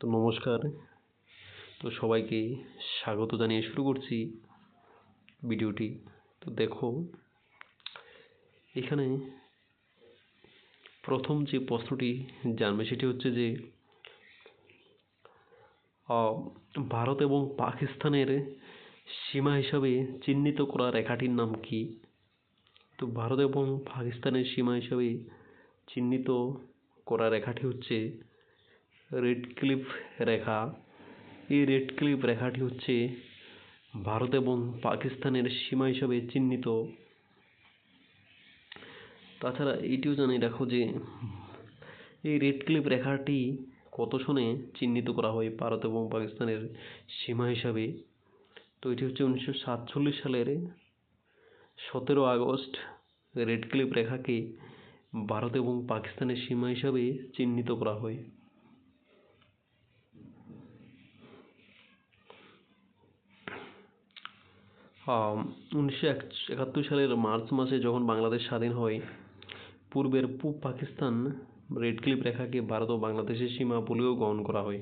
তো নমস্কার। তো সবাইকে স্বাগত জানিয়ে শুরু করছি ভিডিওটি। তো দেখো, এখানে প্রথম যে প্রশ্নটি জানবে সেটি হচ্ছে যে ভারত এবং পাকিস্তানের সীমা হিসাবে চিহ্নিত করা রেখাটির নাম কি? তো ভারত এবং পাকিস্তানের সীমা হিসাবে চিহ্নিত করা রেখাটি হচ্ছে রেড ক্লিফ রেখা। এই রেড ক্লিফ রেখাটি হচ্ছে ভারত এবং পাকিস্তানের সীমা হিসাবে চিহ্নিত। তাছাড়া এটিও জানিয়ে রাখো যে, এই রেড ক্লিফ রেখাটি কত সনে চিহ্নিত করা হয় ভারত এবং পাকিস্তানের সীমা হিসাবে? তো এটি হচ্ছে উনিশশো সাতচল্লিশ সালের সতেরো আগস্ট। রেড ক্লিপ রেখাকে ভারত এবং পাকিস্তানের সীমা হিসাবে চিহ্নিত করা হয়। উনিশশো একাত্তর সালের মার্চ মাসে যখন বাংলাদেশ স্বাধীন হয়, পূর্বের পূব পাকিস্তান রেড রেখাকে ভারত ও বাংলাদেশের সীমা বলেও গ্রহণ করা হয়।